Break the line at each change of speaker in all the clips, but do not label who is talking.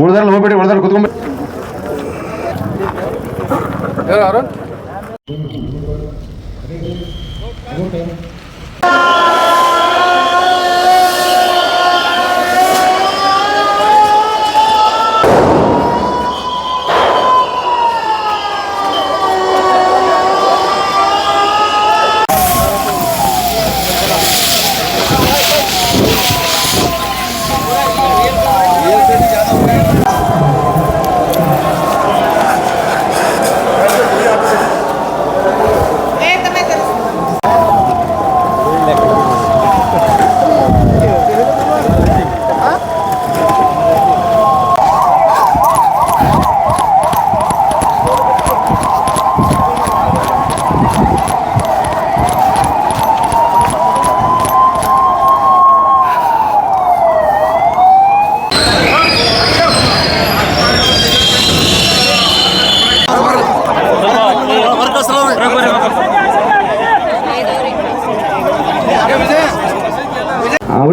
ಉಳ್ದಲ್ಲಿ ಹೋಗ್ಬೇಡಿ ಉಳ್ದಲ್ಲಿ ಕುತ್ಕೊಂಡ್ಬಿಡಿ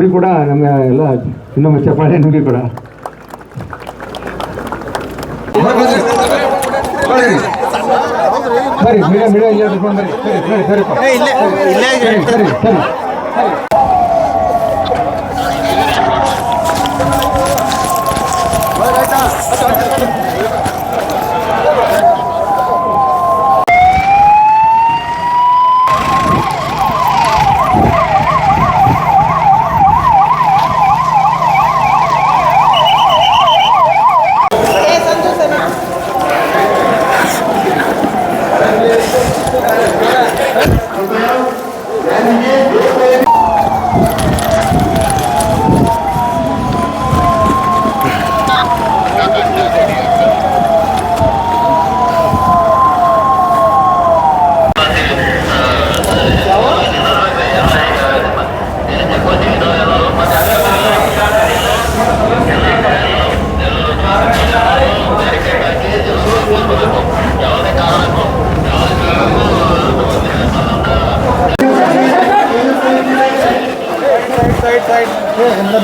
ಅವ್ರಿಗೆ ಕೂಡ ನಮ್ಮ ಎಲ್ಲ ಇನ್ನೊಮ್ಮೆ ಚಪ್ಪಾಳೆ ನಿಮಗೆ ಕೂಡ ಸರಿ ಮೀಡಿಯಾ ಮೀಡಿಯಾ ಇಲ್ಲ ಕರ್ಕೊಂಡು ಬರ್ರಿ ಸರಿ ಸರಿ ಸರಿಪ್ಪ ಸರಿ ಸರಿ ಸರಿ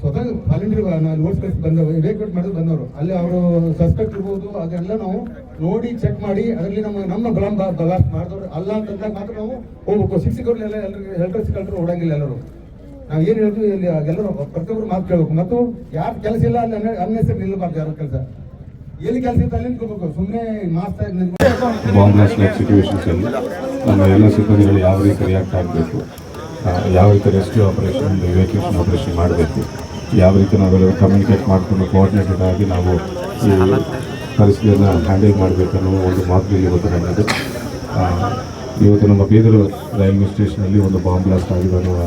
ಸ್ವತಃ ವಾಲಂಟಿಯರ್ ನಾವು ಕಳಿಸಿ ಬಂದವರು ಇವೇಕ್ಯುವೇಟ್ ಮಾಡಿದ್ರು ಬಂದವರು. ಅಲ್ಲಿ ಅವರು ಸಸ್ಪೆಕ್ಟ್ ಇರ್ಬೋದು, ಅದೆಲ್ಲ ನಾವು ನೋಡಿ ಚೆಕ್ ಮಾಡಿ, ಅದರಲ್ಲಿ ನಮ್ಮ ನಮ್ಮ ಬ್ಲಾಮ್ ಬಲಾಸ್ಟ್ ಮಾಡಿದವರು ಅಲ್ಲ ಅಂತಂದಾಗ ಮಾತ್ರ ನಾವು ಹೋಗ್ಬೇಕು. ಶಿಕ್ಷಕರು ಎಲ್ಲ ಎಲ್ಲರಿಗೂ ಎಲ್ಡರ್ ಸಿಕ್ಕಲ್ರು ಓಡಂಗಿಲ್ಲ ಎಲ್ಲರೂ. ನಾವು ಏನು ಹೇಳ್ತೀವಿ ಇಲ್ಲಿ ಎಲ್ಲರೂ ಪ್ರತಿಯೊಬ್ಬರು ಮಾತು ಕೇಳಬೇಕು. ಮತ್ತು ಯಾರು ಕೆಲಸ ಇಲ್ಲ ಅಲ್ಲಿ ಅನ್ನೆಸರಿ ನಿಲ್ಲಬಾರ್ದು ಯಾರು ಕೆಲಸ. ಎಲ್ಲಿ ಕೆಲಸ ಇತ್ತು ಅಲ್ಲಿ ನಿಂತ್ಕೋಬೇಕು. ಸುಮ್ಮನೆ ಮಾಸ್ತಾ
ಬಾಂಬ್ ಸಿಚುವೇಶನ್ಸಲ್ಲಿ ನಮ್ಮ ಎಲ್ಲ ಸಿಬ್ಬಂದಿಗಳು ಯಾವ ರೀತಿ ರಿಯಾಕ್ಟ್ ಆಗಬೇಕು? ಯಾವ ರೀತಿ ರೆಸ್ಕ್ಯೂ ಆಪರೇಷನ್ ಇವ್ಯಾಕ್ಯೂಷನ್ ಆಪರೇಷನ್ ಮಾಡಬೇಕು ಯಾವ ರೀತಿ ನಾವೆಲ್ಲರೂ ಕಮ್ಯುನಿಕೇಟ್ ಮಾಡಿಕೊಂಡು ಕೋಆರ್ಡಿನೇಟೆಡ್ ಆಗಿ ನಾವು ಈ ಪರಿಸ್ಥಿತಿಯನ್ನು ಹ್ಯಾಂಡಲ್ ಮಾಡಬೇಕು ಅನ್ನೋ ಒಂದು ಮಾತು ಇವತ್ತು ಆ, ಇವತ್ತು ನಮ್ಮ ಬೀದರು ರೈಲ್ವೆ ಸ್ಟೇಷನಲ್ಲಿ ಒಂದು ಬಾಂಬ್ ಬ್ಲಾಸ್ಟ್ ಆಗಿದೆ ಅನ್ನುವ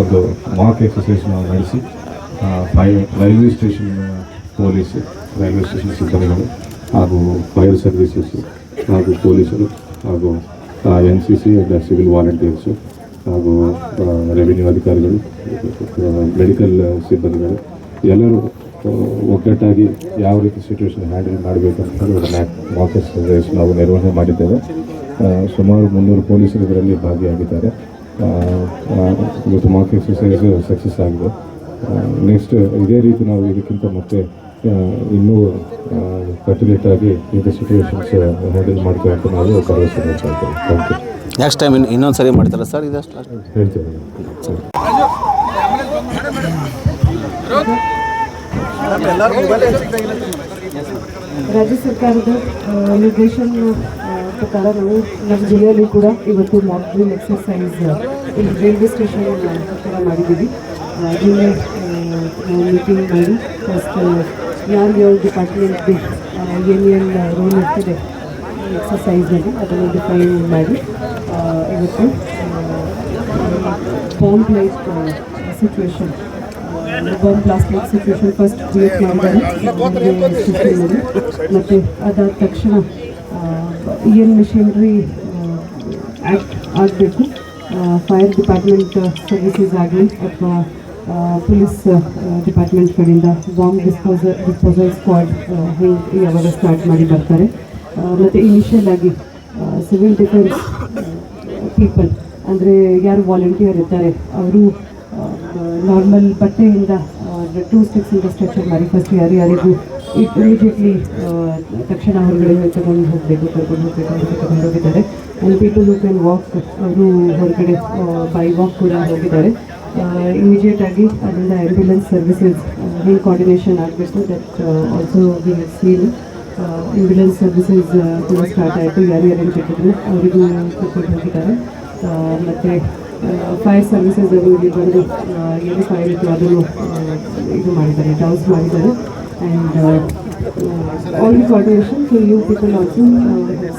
ಒಂದು ಮಾಕ್ ಎಕ್ಸಸೈಸ್ ನಾವು ನಡೆಸಿ railway station police railway station ಸಿಬ್ಬಂದಿಗಳು ಹಾಗೂ ಫೈರ್ ಸರ್ವಿಸಸ್ ಹಾಗೂ ಪೊಲೀಸರು ಹಾಗೂ N C C civil volunteers ಹಾಗೂ ರೆವಿನ್ಯೂ ಅಧಿಕಾರಿಗಳು ಮೆಡಿಕಲ್ ಸಿಬ್ಬಂದಿಗಳು, ಎಲ್ಲರೂ ಒಗ್ಗಟ್ಟಾಗಿ ಯಾವ ರೀತಿ ಸಿಚುವೇಶನ್ ಹ್ಯಾಂಡಲ್ ಮಾಡಬೇಕು ಅಂತ ಒಂದು ಮಾಕ್ ಎಕ್ಸಸೈಸ್ ನಾವು ನಿರ್ವಹಣೆ ಮಾಡಿದ್ದೇವೆ. ಸುಮಾರು ಮುನ್ನೂರು ಪೊಲೀಸರು ಇದರಲ್ಲಿ ಭಾಗಿಯಾಗಿದ್ದಾರೆ. ಇವತ್ತು ಮಾಕ್ ಎಕ್ಸಸೈಸ್ ಸಕ್ಸಸ್ ಆಗಿದೆ. ನೆಕ್ಸ್ಟ್ ಇದೇ ರೀತಿ ನಾವು ಇದಕ್ಕಿಂತ ಮತ್ತೆ ಇನ್ನೂ ಕಟ್ಟುನಿಟ್ಟಾಗಿ ಆಗಿ ಇಂಥ ಸಿಚುವೇಶನ್ಸ್ ಹ್ಯಾಂಡಲ್ ಮಾಡ್ತೀವಿ ಅಂತ ನಾವು ಭರವಸೆ ಮಾಡ್ತಾ ಇದ್ದೇವೆ. ಥ್ಯಾಂಕ್ ಯು
ನೆಕ್ಸ್ಟ್ ಟೈಮ್ ಇನ್ನು ಇನ್ನೊಂದು ಸರಿ ಮಾಡ್ತಾರೆ ಸರ್ ಇದಷ್ಟು
ಹೇಳ್ತೇವೆ
ಸರಿ
ರಾಜ್ಯ ಸರ್ಕಾರದ ನಿರ್ದೇಶನ ಪ್ರಕಾರ ನಾವು ನಮ್ಮ ಜಿಲ್ಲೆಯಲ್ಲಿ ಕೂಡ ಇವತ್ತು ಮಾಕ್ ಡ್ರಿಲ್ ಎಕ್ಸರ್ಸೈಸ್ ಇಲ್ಲಿ ರೈಲ್ವೆ ಸ್ಟೇಷನ್ ಮಾಡಿದ್ದೀವಿ. ಜಿಲ್ಲೆ ಮೀಟಿಂಗ್ ಮಾಡಿ ಫಸ್ಟ್ ಯಾರು ಯಾವ ಡಿಪಾರ್ಟ್ಮೆಂಟ್ಗೆ ಏನೇನು ರೋಲ್ ಇರ್ತದೆ ಎಕ್ಸಸೈಸ್ನಲ್ಲಿ ಅದನ್ನು ಡಿಫೈನ್ ಮಾಡಿ ಇವತ್ತು bomb light situation bomb plastic situation first create ಮಾಡಿದ್ದಾರೆ. ಮತ್ತು ಅದಾದ ತಕ್ಷಣ ಏನು ಮಿಷಿನರಿ ಆ್ಯಕ್ಟ್ ಆಗಬೇಕು ಫೈರ್ ಡಿಪಾರ್ಟ್ಮೆಂಟ್ ಸರ್ವಿಸಸ್ ಆಗಲಿ, ಅಥವಾ ಪೊಲೀಸ್ ಡಿಪಾರ್ಟ್ಮೆಂಟ್ ಕಡೆಯಿಂದ ಬಾಂಬ್ ಡಿಸ್ಪೋಸಲ್ ಡಿಸ್ಪೋಸಲ್ ಸ್ಕ್ವಾಡ್ ಹೆಂಗೆ ಯಾವಾಗ ಸ್ಟಾರ್ಟ್ ಮಾಡಿ ಬರ್ತಾರೆ. ಮತ್ತು ಇನಿಷಿಯಲ್ ಆಗಿ ಸಿವಿಲ್ ಡಿಫೆನ್ಸ್ ಪೀಪಲ್ ಅಂದರೆ ಯಾರು ವಾಲಂಟಿಯರ್ ಇರ್ತಾರೆ, ಅವರು ನಾರ್ಮಲ್ ಬಟ್ಟೆಯಿಂದ ಟೂ ಸ್ಟೆಪ್ಸಿಂದ ಸ್ಟ್ರಕ್ಚರ್ ಮಾಡಿ ಫಸ್ಟ್ ಯಾರು ಯಾರಿಗೂ ಇಮಿಡಿಯೇಟ್ಲಿ ತಕ್ಷಣ ಹೊರಗಡೆ ತಗೊಂಡು ಹೋಗಬೇಕು, ಕರ್ಕೊಂಡು ಹೋಗಬೇಕು ಅಂತ ತಗೊಂಡು ಹೋಗಿದ್ದಾರೆ. And people who can walk ಅವರು ಹೊರಗಡೆ ಬೈ ವಾಕ್ ಕೂಡ ಹೋಗಿದ್ದಾರೆ. ಇಮಿಡಿಯೇಟ್ ಆಗಿ ಅದರಿಂದ ಆ್ಯಂಬ್ಯುಲೆನ್ಸ್ ಸರ್ವಿಸಸ್ ಹೆಂಗೆ ಕೋಆರ್ಡಿನೇಷನ್ ಆಗಬೇಕು that also we have seen ambulance services ತುಂಬ ಸ್ಟಾರ್ಟ್ ಆಯಿತು ಯಾರು ಯಾರು ಇಟ್ಟಿದ್ರು ಅವರಿಗೂ ಕರ್ಕೊಂಡು ಹೋಗಿದ್ದಾರೆ ಮತ್ತು ಫೈರ್ ಸರ್ವಿಸಸ್ ಅವರು ಇಲ್ಲಿ ಬಂದು ಎಲ್ಲಿ ಫೈರ್ ಇತ್ತು ಅದನ್ನು ಇದು ಮಾಡಿದ್ದಾರೆ ಡೌಸ್ ಮಾಡಿದ್ದಾರೆ. And all the coordination so you people also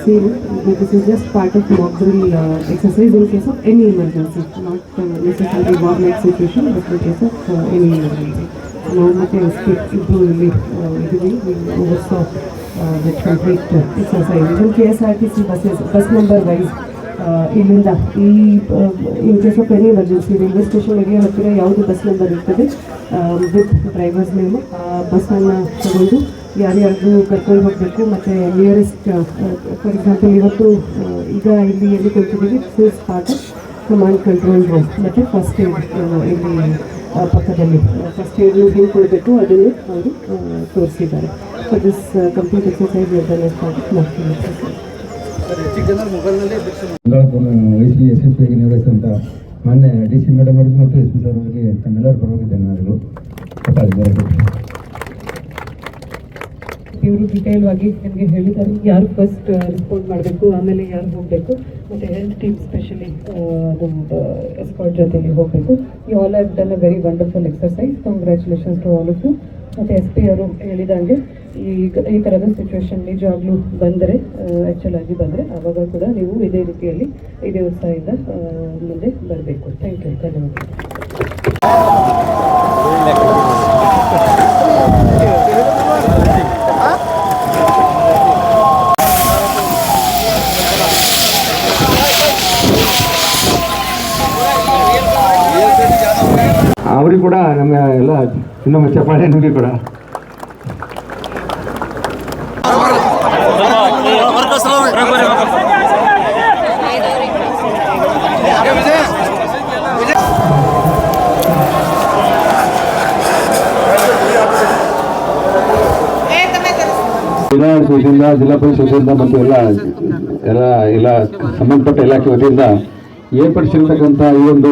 same this is just part of mock drill exercise in case of any emergency not necessary war like situation but in case of any emergency ನಾವು ಮತ್ತೆ SP ಇಬ್ಬರು ಇಲ್ಲಿ ಇದ್ದೀವಿ oversaw that complete exercise ಇದು K S R T C buses bus number wise ಇಲ್ಲಿಂದ ಈ in case of any emergency railway station area ಹತ್ತಿರ ಯಾವುದು ಬಸ್ ನಂಬರ್ ಇರ್ತದೆ ವಿತ್ ಡ್ರೈವರ್ಸ್ ನೇಮು ಆ ಬಸ್ಸನ್ನು ತಗೊಂಡು ಯಾರ್ಯಾರ್ದು ಕರ್ಕೊಂಡು ಹೋಗಬೇಕು, ಮತ್ತು ನಿಯರೆಸ್ಟ್ ಫಾರ್ ಎಕ್ಸಾಂಪಲ್ ಇವತ್ತು ಈಗ ಇಲ್ಲಿ ಎಲ್ಲಿ ಕೊಡ್ತಿದ್ದೀವಿ this part command control room ಮತ್ತು ಫಸ್ಟ್ ಏಡ್ ಇಲ್ಲಿ ಪಕ್ಕದಲ್ಲಿ. ಫಸ್ಟ್ ಏಡ್ ಹೇಗೆ ಕೊಡಬೇಕು ಅದನ್ನು ಅವರು ತೋರಿಸಿದ್ದಾರೆ. ಸೊ ದಿಸ್ ಕಂಪ್ಲೀಟ್ ಎಕ್ಸಸೈಸ್ ನಿರ್ಧಾರ ಮಾಡ್ತೀನಿ.
ಐ ಸಿ ಎಸ್ ಎಸ್ ಪಿಗೆ ಮಾನ್ಯ ಡಿ ಸಿ ಮೇಡಮ್ ಅವರಿಗೆ ಮತ್ತು ಎಸ್ ಪಿ ಸರ್ ಅವರಿಗೆ ತಮ್ಮೆಲ್ಲರ ಪರವಾಗಿ ಧನ್ಯವಾದಗಳು
ಇವರು ಡಿಟೇಲ್ ಆಗಿ ನಿಮಗೆ ಹೇಳಿದ್ದಾರೆ. ಯಾರು ಫಸ್ಟ್ ರೆಸ್ಪಾಂಡ್ ಮಾಡಬೇಕು, ಆಮೇಲೆ ಯಾರು ಹೋಗಬೇಕು, ಮತ್ತು ಹೆಲ್ತ್ ಟೀಮ್ ಸ್ಪೆಷಲಿ ಅದು ಎಸ್ಕಾಟ್ ಜೊತೆಗೆ ಹೋಗಬೇಕು. You all have done a very wonderful exercise congratulations to all of you ಮತ್ತು ಎಸ್ ಪಿ ಅವರು ಹೇಳಿದಂಗೆ ಈಗ ಈ ಥರದ ಸಿಚುವೇಶನ್ ನಿಜವಾಗ್ಲೂ ಬಂದರೆ ಆ್ಯಕ್ಚುಲ್ ಆಗಿ ಬಂದರೆ, ಆವಾಗ ಕೂಡ ನೀವು ಇದೇ ರೀತಿಯಲ್ಲಿ ಇದೇ ಉತ್ಸಾಹದಿಂದ ಮುಂದೆ ಬರಬೇಕು. ಥ್ಯಾಂಕ್ ಯು ಧನ್ಯವಾದ
ಅವರಿಗೆ ಕೂಡ ನಮ್ಮ ಎಲ್ಲ ಇನ್ನೊಮ್ಮೆ ಚಪ್ಪಾಳೆ ನೋಡಿ ಕೂಡ. ಜಿಲ್ಲಾಡಳಿತದಿಂದ ಜಿಲ್ಲಾ ಪರಿಷತ್ತಿಂದ ಮತ್ತು ಎಲ್ಲ ಎಲ್ಲ ಎಲ್ಲ ಸಂಬಂಧಪಟ್ಟ ಇಲಾಖೆ ವತಿಯಿಂದ ಏರ್ಪಡಿಸಿರ್ತಕ್ಕಂಥ ಈ ಒಂದು